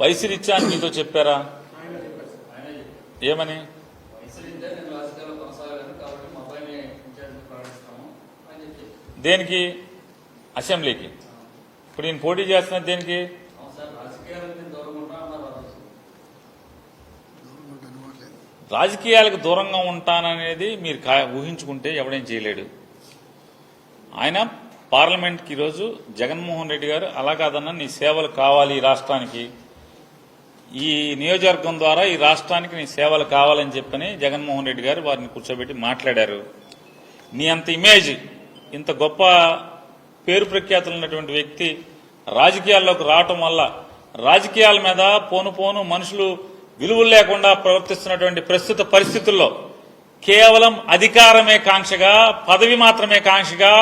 వయసు అని మీతో చెప్పారా? ఏమని? దేనికి? అసెంబ్లీకి. ఇప్పుడు నేను పోటీ చేస్తున్నది దేనికి? రాజకీయాలకు దూరంగా ఉంటాననేది మీరు ఊహించుకుంటే ఎవడేం చేయలేడు. ఆయన పార్లమెంట్కి ఈరోజు జగన్మోహన్ రెడ్డి గారు అలా కాదన్నా నీ సేవలు కావాలి ఈ రాష్ట్రానికి. ఈ నియోజకవర్గం ద్వారా ఈ రాష్ట్రానికి నీ సేవలు కావాలని చెప్పని జగన్మోహన్ రెడ్డి గారు వారిని కూర్చోబెట్టి మాట్లాడారు. నీ అంత ఇమేజ్ ఇంత గొప్ప పేరు ప్రఖ్యాతులు ఉన్నటువంటి వ్యక్తి రాజకీయాల్లోకి రావటం వల్ల రాజకీయాల మీద పోను పోను మనుషులు విలువలు లేకుండా ప్రవర్తిస్తున్నటువంటి ప్రస్తుత పరిస్థితుల్లో కేవలం అధికారమే కాంక్షగా పదవి మాత్రమే కాంక్షగా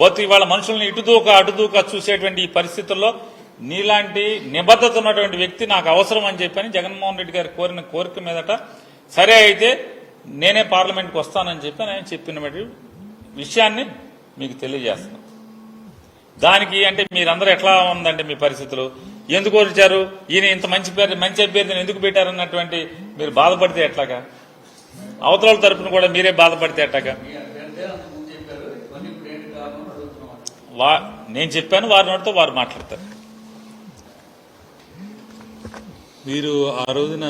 బతు వాళ్ళ మనుషుల్ని ఇటుదూక అటుదూక చూసేటువంటి ఈ పరిస్థితుల్లో నీలాంటి నిబద్ధత ఉన్నటువంటి వ్యక్తి నాకు అవసరం అని చెప్పని జగన్మోహన్ రెడ్డి గారు కోరిన కోరిక మీదట సరే అయితే నేనే పార్లమెంట్కి వస్తానని చెప్పి ఆయన చెప్పిన విషయాన్ని మీకు తెలియజేస్తాను. దానికి అంటే మీరందరూ ఎట్లా ఉందంటే మీ పరిస్థితులు? ఎందుకు వచ్చారు ఈయన ఇంత మంచి పేరు మంచి అభ్యర్థిని ఎందుకు పెట్టారన్నటువంటి మీరు బాధపడితే ఎట్లాగా? అవతల తరపున కూడా మీరే బాధపడితే ఎట్లాగా? వా నేను చెప్పాను వారి నోటితో వారు మాట్లాడతారు. మీరు ఆ రోజున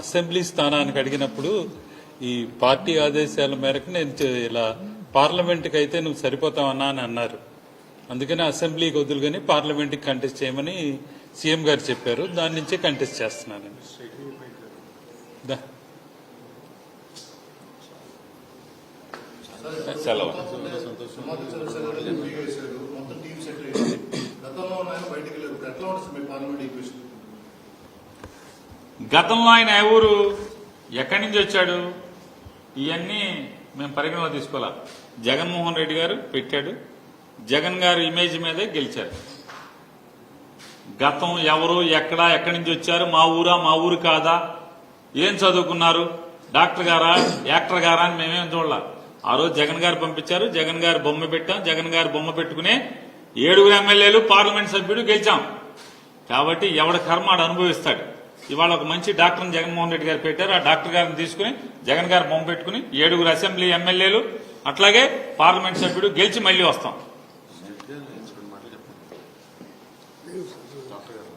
అసెంబ్లీ స్థానానికి అడిగినప్పుడు ఈ పార్టీ ఆదేశాల మేరకు నేను ఇలా పార్లమెంట్కి అయితే నువ్వు సరిపోతావన్నా అని అన్నారు. అందుకని అసెంబ్లీకి వదులుగాని పార్లమెంట్కి కంటెస్ట్ చేయమని సీఎం గారు చెప్పారు. దాని నుంచే కంటెస్ట్ చేస్తున్నాను సెలవు గతంలో ఆయన ఎవరు ఊరు? ఎక్కడి నుంచి వచ్చాడు? ఇవన్నీ మేము పరిగణలో తీసుకోవాలా. జగన్మోహన్ రెడ్డి గారు పెట్టాడు. జగన్ గారు ఇమేజ్ మీదే గెలిచారు. గతం ఎవరు ఎక్కడ ఎక్కడి నుంచి వచ్చారు? మా ఊరా మా ఊరు కాదా? ఏం చదువుకున్నారు? డాక్టర్ గారా యాక్టర్ గారా అని మేమేం చూడాల. ఆ రోజు జగన్ గారు పంపించారు. జగన్ గారు బొమ్మ పెట్టాం. జగన్ గారు బొమ్మ పెట్టుకునే ఏడుగురు ఎమ్మెల్యేలు పార్లమెంట్ సభ్యుడు గెలిచాం. కాబట్టి ఎవడ కర్మ అనుభవిస్తాడు. ఇవాళ ఒక మంచి డాక్టర్ని జగన్మోహన్ రెడ్డి గారు పెట్టారు. ఆ డాక్టర్ గారిని తీసుకుని జగన్ గారు బొమ్మ పెట్టుకుని ఏడుగురు అసెంబ్లీ ఎమ్మెల్యేలు అట్లాగే పార్లమెంట్ సభ్యుడు గెలిచి మళ్ళీ వస్తాం.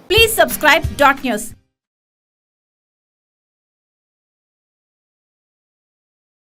Please subscribe dot news